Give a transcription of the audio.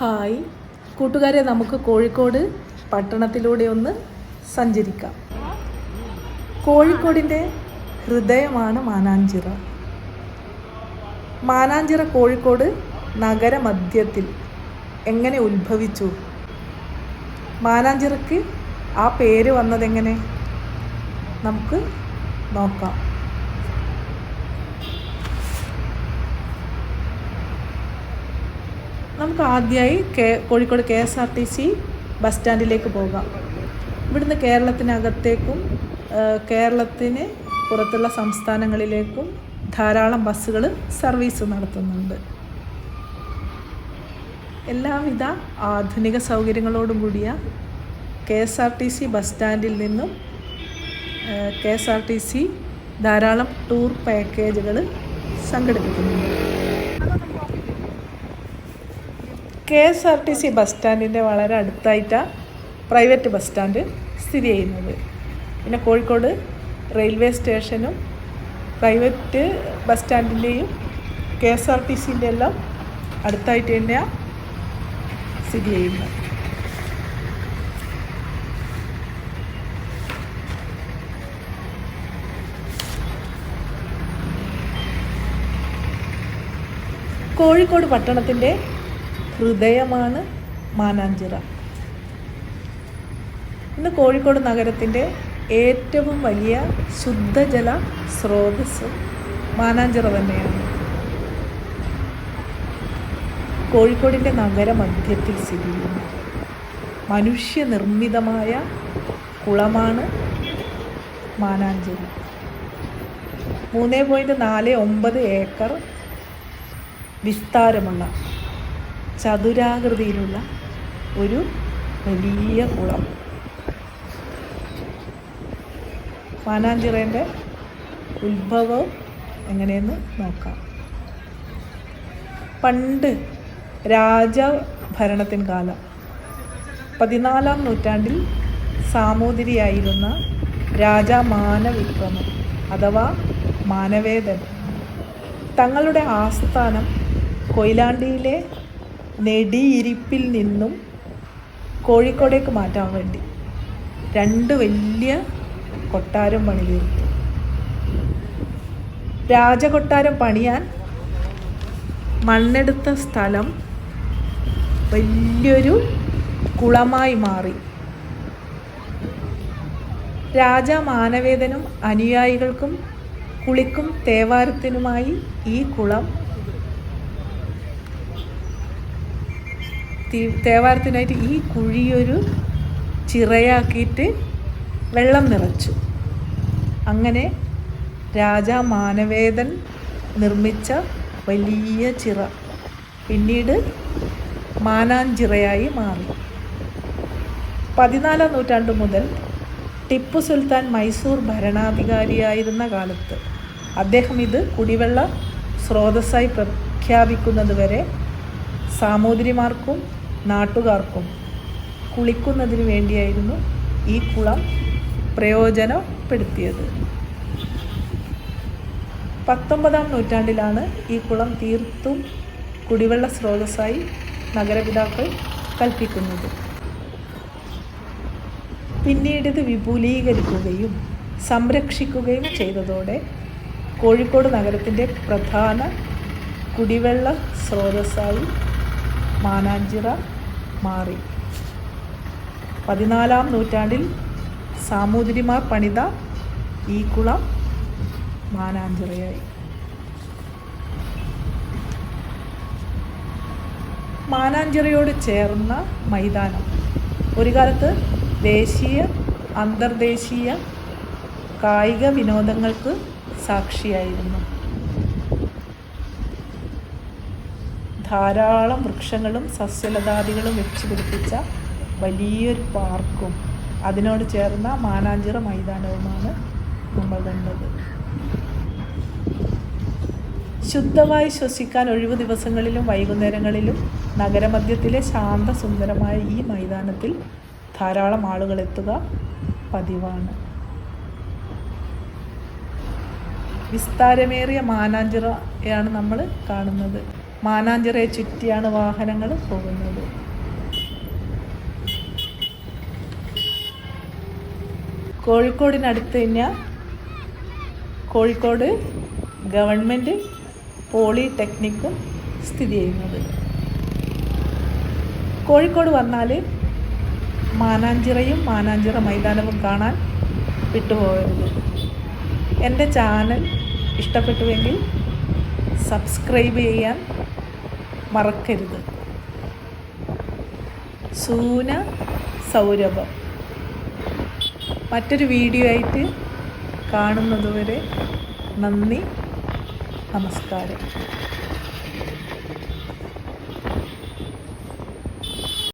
Hi. കൂട്ടുകാരെ നമുക്ക് കോഴിക്കോട് പട്ടണത്തിലൂടെ ഒന്ന് സഞ്ചരിക്കാം. കോഴിക്കോടിന്റെ ഹൃദയമാണ് മാനാഞ്ചിറ. മാനാഞ്ചിറ കോഴിക്കോട് നഗരമധ്യത്തിൽ എങ്ങനെ ഉത്ഭവിച്ചു? മാനാഞ്ചിറക്ക് ആ പേര് വന്നതെങ്ങനെ നമുക്ക് നോക്കാം. നമുക്ക് ആദ്യമായി K Kozhikode K S R T C bus സ്റ്റാൻഡിലേക്ക് പോകാം. ഇവിടുന്ന് കേരളത്തിനകത്തേക്കും കേരളത്തിന് പുറത്തുള്ള സംസ്ഥാനങ്ങളിലേക്കും ധാരാളം ബസ്സുകൾ സർവീസ് നടത്തുന്നുണ്ട്. എല്ലാവിധ ആധുനിക സൗകര്യങ്ങളോടും കൂടിയ K S R T C bus സ്റ്റാൻഡിൽ നിന്നും K S R T C ധാരാളം ടൂർ പാക്കേജുകൾ സംഘടിപ്പിക്കുന്നുണ്ട്. K S R T C bus സ്റ്റാൻഡിന്റെ വളരെ അടുത്തായിട്ടാണ് പ്രൈവറ്റ് ബസ് സ്റ്റാൻഡ് സ്ഥിതി ചെയ്യുന്നത്. പിന്നെ കോഴിക്കോട് റെയിൽവേ സ്റ്റേഷനും പ്രൈവറ്റ് ബസ് സ്റ്റാൻഡിന്റെയും കെ എസ് ആർ ടി സിന്റെ എല്ലാം അടുത്തായിട്ട് തന്നെയാണ് സ്ഥിതി ചെയ്യുന്നത്. കോഴിക്കോട് പട്ടണത്തിന്റെ ഹൃദയമാണ് മാനാഞ്ചിറ. ഇന്ന് കോഴിക്കോട് നഗരത്തിന്റെ ഏറ്റവും വലിയ ശുദ്ധജല സ്രോതസ് മാനാഞ്ചിറ തന്നെയാണ്. കോഴിക്കോടിന്റെ നഗരമധ്യത്തിൽ സ്ഥിതി ചെയ്യുന്നു. മനുഷ്യനിർമ്മിതമായ കുളമാണ് മാനാഞ്ചിറ. മൂന്ന് പോയിന്റ് നാല് ഒമ്പത് ഏക്കർ വിസ്താരമുള്ള ചതുരാകൃതിയിലുള്ള ഒരു വലിയ കുളം. പാനാഞ്ചിറേന്റെ ഉത്ഭവം എങ്ങനെയെന്ന് നോക്കാം. പണ്ട് രാജ ഭരണത്തിൻ കാലം പതിനാലാം നൂറ്റാണ്ടിൽ സാമൂതിരിയായിരുന്ന രാജാ മാനവിക്രമൻ അഥവാ മാനവേദൻ തങ്ങളുടെ ആസ്ഥാനം കൊയിലാണ്ടിയിലെ നെടിയിരിപ്പിൽ നിന്നും കോഴിക്കോടേക്ക് മാറ്റാൻ വേണ്ടി രണ്ട് വലിയ കൊട്ടാരം പണി തീർത്തു രാജകൊട്ടാരം പണിയാൻ മണ്ണെടുത്ത സ്ഥലം വലിയൊരു കുളമായി മാറി. രാജ മാനവേദനും അനുയായികൾക്കും കുളിക്കും തേവാരത്തിനുമായി ഈ കുളം തീ- തേവാരത്തിനായിട്ട് ഈ കുഴിയൊരു ചിറയാക്കിയിട്ട് വെള്ളം നിറച്ചു. അങ്ങനെ രാജാ മാനവേദൻ നിർമ്മിച്ച വലിയ ചിറ പിന്നീട് മാനാഞ്ചിറയായി മാറി. പതിനാലാം നൂറ്റാണ്ട് മുതൽ ടിപ്പു സുൽത്താൻ മൈസൂർ ഭരണാധികാരിയായിരുന്ന കാലത്ത് അദ്ദേഹം ഇത് കുടിവെള്ള സ്രോതസ്സായി പ്രഖ്യാപിക്കുന്നതുവരെ സാമൂതിരിമാർക്കും നാട്ടുകാർക്കും കുളിക്കുന്നതിന് വേണ്ടിയായിരുന്നു ഈ കുളം പ്രയോജനപ്പെടുത്തിയത്. പത്തൊമ്പതാം നൂറ്റാണ്ടിലാണ് ഈ കുളം തീർത്തും കുടിവെള്ള സ്രോതസ്സായി നഗരപിതാക്കൾ കൽപ്പിക്കുന്നത്. പിന്നീട് ഇത് വിപുലീകരിക്കുകയും സംരക്ഷിക്കുകയും ചെയ്തതോടെ കോഴിക്കോട് നഗരത്തിന്റെ പ്രധാന കുടിവെള്ള സ്രോതസ്സായി മാനാഞ്ചിറ മാറി. പതിനാലാം നൂറ്റാണ്ടിൽ സാമൂതിരിമാർ പണിത ഈ കുളം മാനാഞ്ചിറയായി. മാനാഞ്ചിറയോട് ചേർന്ന മൈതാനം. ഒരു കാലത്ത് ദേശീയ അന്തർദേശീയ കായിക വിനോദങ്ങൾക്ക് സാക്ഷിയായിരുന്നു. ധാരാളം വൃക്ഷങ്ങളും സസ്യലതാദികളും വെച്ച് പിടിപ്പിച്ച വലിയൊരു പാർക്കും. അതിനോട് ചേർന്ന മാനാഞ്ചിറ മൈതാനവുമാണ് നമ്മൾ കണ്ടത്. ശുദ്ധമായി ശ്വസിക്കാൻ ഒഴിവു ദിവസങ്ങളിലും വൈകുന്നേരങ്ങളിലും നഗരമധ്യത്തിലെ ശാന്തസുന്ദരമായ ഈ മൈതാനത്തിൽ ധാരാളം ആളുകൾ എത്തുക പതിവാണ്. വിസ്താരമേറിയ മാനാഞ്ചിറയാണ് നമ്മൾ കാണുന്നത്. മാനാഞ്ചിറയെ ചുറ്റിയാണ് വാഹനങ്ങൾ പോകുന്നത്. കോഴിക്കോടിനടുത്ത് തന്നെ കോഴിക്കോട് ഗവൺമെന്റ് പോളിടെക്നിക്കും സ്ഥിതി ചെയ്യുന്നത്. കോഴിക്കോട് വന്നാൽ മാനാഞ്ചിറയും മാനാഞ്ചിറ മൈതാനവും കാണാൻ വിട്ടുപോകരുത്. എന്റെ ചാനൽ ഇഷ്ടപ്പെട്ടുവെങ്കിൽ സബ്സ്ക്രൈബ് ചെയ്യാൻ മറക്കരുത്. സൂന സൗരഭം. മറ്റൊരു വീഡിയോ ആയിട്ട് കാണുന്നതുവരെ നന്ദി നമസ്കാരം.